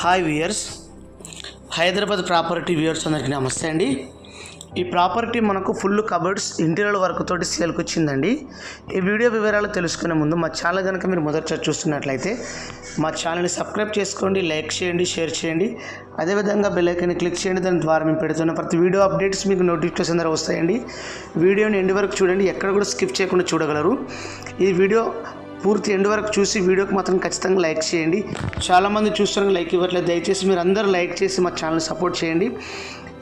Hi viewers. Hyderabad property viewers అందరికీ నమస్తే అండి. ఈ ప్రాపర్టీ మనకు ఫుల్ కబర్డ్స్ ఇంటీరియర్ వర్క్ తోటి సేల్కి వచ్చిందండి. ఈ వీడియో వివరాలు తెలుసుకునే ముందు మా ఛానల్ కనుక మీరు మొదటిసారి చూస్తున్నట్లయితే మా ఛానల్ని సబ్స్క్రైబ్ చేసుకోండి లైక్ చేయండి షేర్ చేయండి. అదేవిధంగా బెల్లైకన్ని క్లిక్ చేయండి దాని ద్వారా మేము పెడుతున్న ప్రతి వీడియో అప్డేట్స్ మీకు నోటిఫికేషన్ ద్వారా వస్తాయండి. వీడియోని ఎండ్ వరకు చూడండి ఎక్కడ కూడా స్కిప్ చేయకుండా చూడగలరు. ఈ వీడియో పూర్తి ఎండ్ వరకు చూసి వీడియోకి మాత్రం ఖచ్చితంగా లైక్ చేయండి. చాలామంది చూస్తున్న లైక్ ఇవ్వట్లేదు. దయచేసి మీరు అందరూ లైక్ చేసి మా ఛానల్ సపోర్ట్ చేయండి.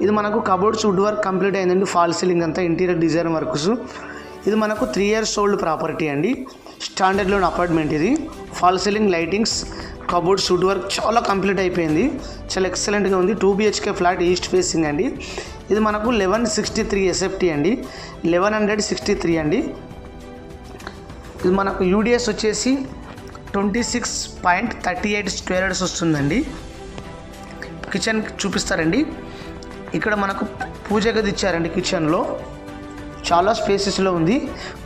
ఇది మనకు కబోర్డ్స్ వుడ్ వర్క్ కంప్లీట్ అయిందండి. ఫాల్ సీలింగ్ అంతా ఇంటీరియర్ డిజైన్ వర్క్స్ ఇది మనకు త్రీ ఇయర్స్ ఓల్డ్ ప్రాపర్టీ అండి. స్టాండర్డ్ లోన్ అపార్ట్మెంట్ ఇది. Fall ceiling lightings cupboards wood work చాలా కంప్లీట్ అయిపోయింది. చాలా ఎక్సలెంట్గా ఉంది. Two BHK flat east facing అండి. ఇది మనకు లెవెన్ సిక్స్టీ త్రీ ఎస్ఎఫ్టీ అండి. లెవెన్ హండ్రెడ్ సిక్స్టీ త్రీ అండి. ఇది మనకు యూడిఎస్ వచ్చేసి twenty six point thirty eight square yards వస్తుందండి. కిచెన్ చూపిస్తారండి. ఇక్కడ మనకు పూజ గది ఇచ్చారండి కిచెన్లో చాలా స్పేసెస్లో ఉంది.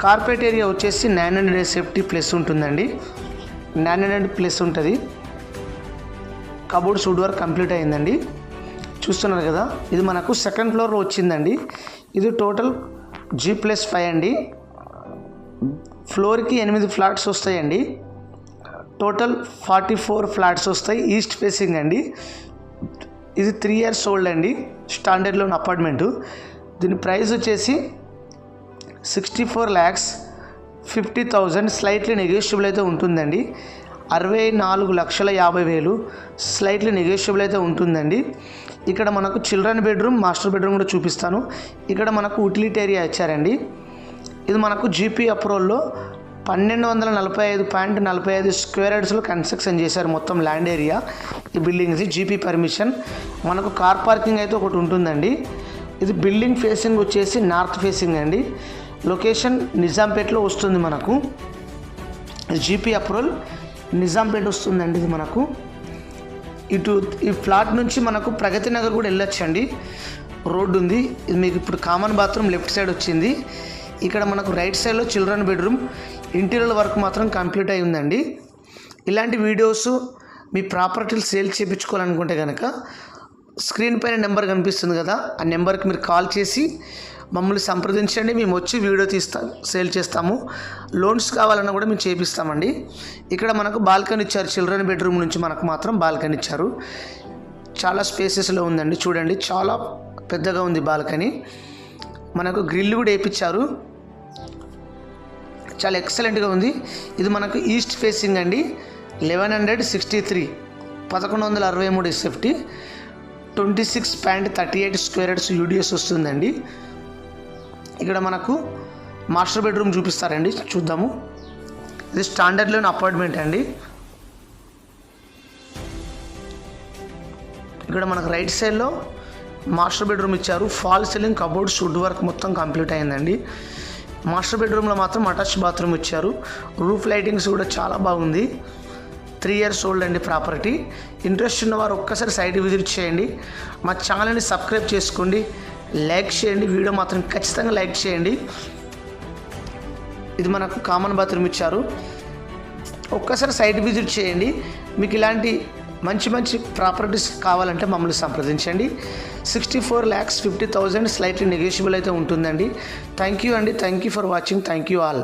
కార్పెట్ ఏరియా వచ్చేసి నైన్ హండ్రెడ్ సేఫ్టీ ప్లస్ ఉంటుందండి. నైన్ హండ్రెడ్ ప్లస్ ఉంటుంది. కబోర్డ్స్ వుడ్ వర్క్ కంప్లీట్ అయిందండి. చూస్తున్నారు కదా ఇది మనకు సెకండ్ ఫ్లోర్లో వచ్చిందండి. ఇది టోటల్ జీ ప్లస్ ఫైవ్ అండి. ఫ్లోర్కి ఎనిమిది ఫ్లాట్స్ వస్తాయండి. టోటల్ ఫార్టీ ఫోర్ ఫ్లాట్స్ వస్తాయి. ఈస్ట్ ఫేసింగ్ అండి. ఇది త్రీ ఇయర్స్ ఓల్డ్ అండి. Standard loan apartment. దీని ప్రైస్ వచ్చేసి sixty four lakhs fifty thousand. Slightly negotiable అయితే ఉంటుందండి. అరవై నాలుగు లక్షల యాభై వేలు. స్లైట్లీ నెగోషియబుల్ అయితే ఉంటుందండి. ఇక్కడ మనకు చిల్డ్రన్ బెడ్రూమ్ మాస్టర్ బెడ్రూమ్ కూడా చూపిస్తాను. ఇక్కడ మనకు ఉటిలిటేరియా ఇచ్చారండి. ఇది మనకు జీపీ అప్రోల్లో పన్నెండు వందల నలభై ఐదు పాయింట్ నలభై ఐదు స్క్వేర్ యార్డ్స్లో కన్స్ట్రక్షన్ చేశారు మొత్తం ల్యాండ్ ఏరియా ఈ బిల్డింగ్స్ జీపీ పర్మిషన్ మనకు కార్ పార్కింగ్ అయితే ఒకటి ఉంటుందండి. ఇది బిల్డింగ్ ఫేసింగ్ వచ్చేసి నార్త్ ఫేసింగ్ అండి. లొకేషన్ నిజాంపేట్లో వస్తుంది మనకు. జీపీ అప్రూవల్ నిజాంపేట వస్తుందండి ఇది మనకు. ఇటు ఈ ఫ్లాట్ నుంచి మనకు ప్రగతి నగర్ కూడా వెళ్ళొచ్చండి. రోడ్డు ఉంది. ఇది మీకు ఇప్పుడు కామన్ బాత్రూమ్ లెఫ్ట్ సైడ్ వచ్చింది. ఇక్కడ మనకు రైట్ సైడ్లో చిల్డ్రన్ బెడ్రూమ్ ఇంటీరియర్ వర్క్ మాత్రం కంప్లీట్ అయి ఉందండి. ఇలాంటి వీడియోస్ మీ ప్రాపర్టీలు సేల్ చేయించుకోవాలనుకుంటే కనుక స్క్రీన్ పైన నెంబర్ కనిపిస్తుంది కదా ఆ నెంబర్కి మీరు కాల్ చేసి మమ్మల్ని సంప్రదించండి మేము వచ్చి వీడియో తీస్తాం సేల్ చేస్తాము. లోన్స్ కావాలన్నా కూడా మేము చేపిస్తామండి. ఇక్కడ మనకు బాల్కనీ ఇచ్చారు చిల్డ్రన్ బెడ్రూమ్ నుంచి మనకు మాత్రం బాల్కనీ ఇచ్చారు. చాలా స్పేసెస్లో ఉందండి చూడండి చాలా పెద్దగా ఉంది బాల్కనీ మనకు గ్రిల్ కూడా వేయించారు చాలా ఎక్సలెంట్గా ఉంది. ఇది మనకు ఈస్ట్ ఫేసింగ్ అండి. లెవెన్ హండ్రెడ్ సిక్స్టీ త్రీ పదకొండు వందల అరవై మూడు SFT twenty six point thirty eight square yards UDS వస్తుందండి. ఇక్కడ మనకు మాస్టర్ బెడ్రూమ్ చూపిస్తారండి. చూద్దాము. ఇది స్టాండర్డ్లోని అపార్ట్మెంట్ అండి. ఇక్కడ మనకు రైట్ సైడ్లో మాస్టర్ బెడ్రూమ్ ఇచ్చారు. Fall ceiling cupboards wood work మొత్తం కంప్లీట్ అయిందండి. మాస్టర్ బెడ్రూమ్లో మాత్రం అటాచ్ బాత్రూమ్ ఇచ్చారు. రూఫ్ లైటింగ్స్ కూడా చాలా బాగుంది. త్రీ ఇయర్స్ ఓల్డ్ అండి ప్రాపర్టీ. ఇంట్రెస్ట్ ఉన్నవారు ఒక్కసారి సైట్ విజిట్ చేయండి. మా ఛానల్ని సబ్స్క్రైబ్ చేసుకోండి. లైక్ చేయండి. వీడియో మాత్రం ఖచ్చితంగా లైక్ చేయండి. ఇది మనకు కామన్ బాత్రూమ్ ఇచ్చారు. ఒక్కసారి సైట్ విజిట్ చేయండి. మీకు ఇలాంటి మంచి మంచి ప్రాపర్టీస్ కావాలంటే మమ్మల్ని సంప్రదించండి. Sixty four lakhs fifty thousand slightly negotiable అయితే ఉంటుందండి. థ్యాంక్ యూ అండి. Thank you for watching thank you all